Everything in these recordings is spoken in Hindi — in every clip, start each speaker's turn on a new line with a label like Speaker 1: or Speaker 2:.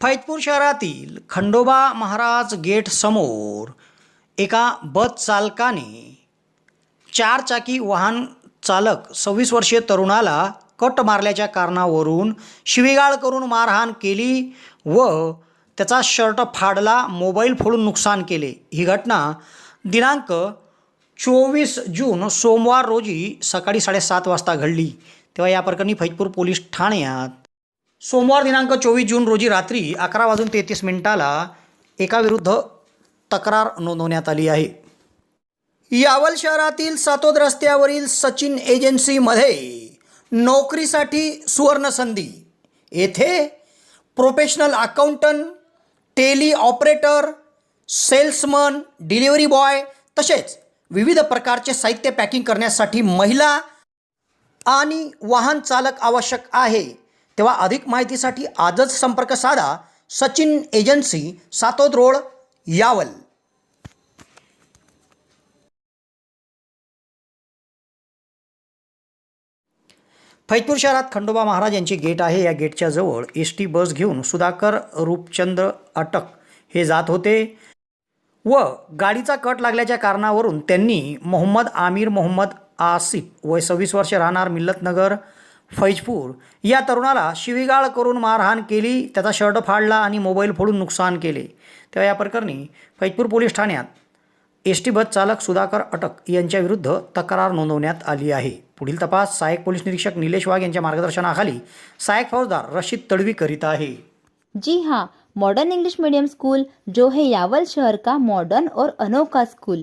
Speaker 1: फैजपूर शहरातील खंडोबा महाराज गेट समोर एका बस चालकाने चारचाकी वाहन चालक सव्वीस वर्षीय तरुणाला कट मारल्याच्या कारणावरून शिवीगाळ करून मारहाण केली व त्याचा शर्ट फाडला मोबाईल फोडून नुकसान केले. ही घटना दिनांक चोवीस जून सोमवार रोजी सकाळी साडेसात वाजता घडली. तेव्हा या प्रकरणी फैजपूर पोलीस ठाण्यात सोमवार दिनांक चोवीस जून रोजी रात्री अकरा वाजून तेहतीस मिनिटाला एकाविरुद्ध तक्रार नोंदवण्यात आली आहे. यावल शहरातील सातोद रस्त्यावरील सचिन एजन्सीमध्ये नोकरीसाठी सुवर्णसंधी. येथे professional accountant Tally operator salesman delivery boy तसेच विविध प्रकारचे साहित्य पॅकिंग करण्यासाठी महिला आणि वाहन चालक आवश्यक आहे. तेव्हा अधिक माहितीसाठी आजच संपर्क साधा सचिन एजन्सी सातोद रोड यावल. फैजपूर शहरात खंडोबा महाराज यांची गेट आहे. या गेटच्या जवळ एस टी बस घेऊन सुधाकर रूपचंद्र अटक हे जात होते व गाडीचा कट लागल्याच्या कारणावरून त्यांनी मोहम्मद आमिर मोहम्मद आसिफ वय सव्वीस वर्षे राहणार मिल्लतनगर फैजपूर. या तरुणाला शिवीगाळ करून मारहाण केली त्याचा शर्ट फाडला आणि मोबाईल फोडून नुकसान केले. तेव्हा या प्रकरणी फैजपूर पोलीस ठाण्यात एस टी बस चालक सुधाकर अटक यांच्याविरुद्ध तक्रार नोंदवण्यात आली आहे. पुढील तपास सहाय्यक पोलीस निरीक्षक निलेश वाघ यांच्या मार्गदर्शनाखाली सहाय्यक फौजदार रशीद तडवी करीत आहे.
Speaker 2: जी हाँ मॉडर्न इंग्लिश मीडियम स्कूल जो है यावल शहर का मॉडर्न और अनोखा स्कूल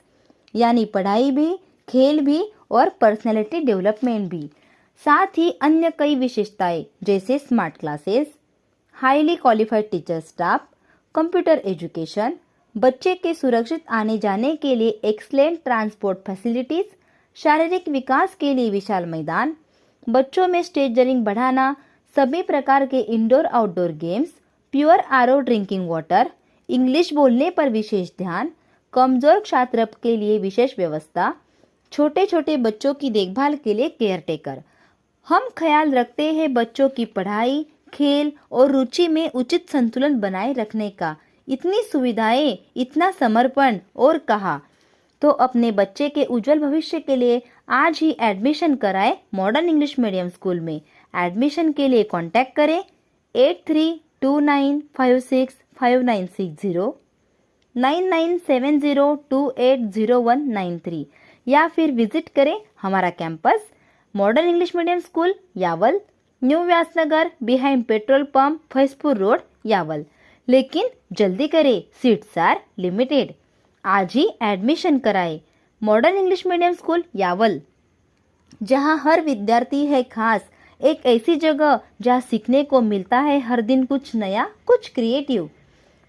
Speaker 2: यानी पढ़ाई भी, खेल भी और पर्सनैलिटी डेवलपमेंट भी। साथ ही अन्य कई विशेषताएँ, जैसे smart classes highly qualified teacher staff computer education बच्चे के सुरक्षित आने जाने के लिए एक्सलेंट ट्रांसपोर्ट फैसिलिटीज़ शारीरिक विकास के लिए विशाल मैदान, बच्चों में स्टेज जरिंग बढ़ाना, सभी प्रकार के indoor outdoor games pure R drinking water English बोलने पर विशेष ध्यान कमज़ोर छात्र के लिए विशेष व्यवस्था छोटे छोटे बच्चों की देखभाल के लिए केयर टेकर हम ख्याल रखते हैं बच्चों की पढ़ाई, खेल और रुचि में उचित संतुलन बनाए रखने का। इतनी सुविधाएँ, इतना समर्पण और कहा तो अपने बच्चे के उज्जवल भविष्य के लिए आज ही एडमिशन कराएँ मॉडर्न इंग्लिश मीडियम स्कूल में। एडमिशन के लिए कांटेक्ट करें eight three two nine five six five nine six zero. Nine nine seven zero two eight zero one nine three या फिर विज़िट करें हमारा campus modern English medium school Yawal, new Vyasnagar, behind petrol pump Faizpur road, Yawal. लेकिन जल्दी करें, सीट्स आर लिमिटेड। आज ही एडमिशन कराएँ, modern English medium school Yawal. जहाँ हर विद्यार्थी है खास, एक ऐसी जगह जहाँ सीखने को मिलता है हर दिन कुछ नया, कुछ creative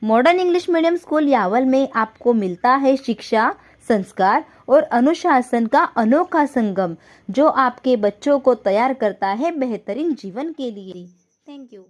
Speaker 2: modern English medium school Yawal में आपको मिलता है शिक्षा, संस्कार और अनुशासन का अनोखा संगम, जो आपके बच्चों को तैयार करता है बेहतरीन जीवन के लिए। Thank you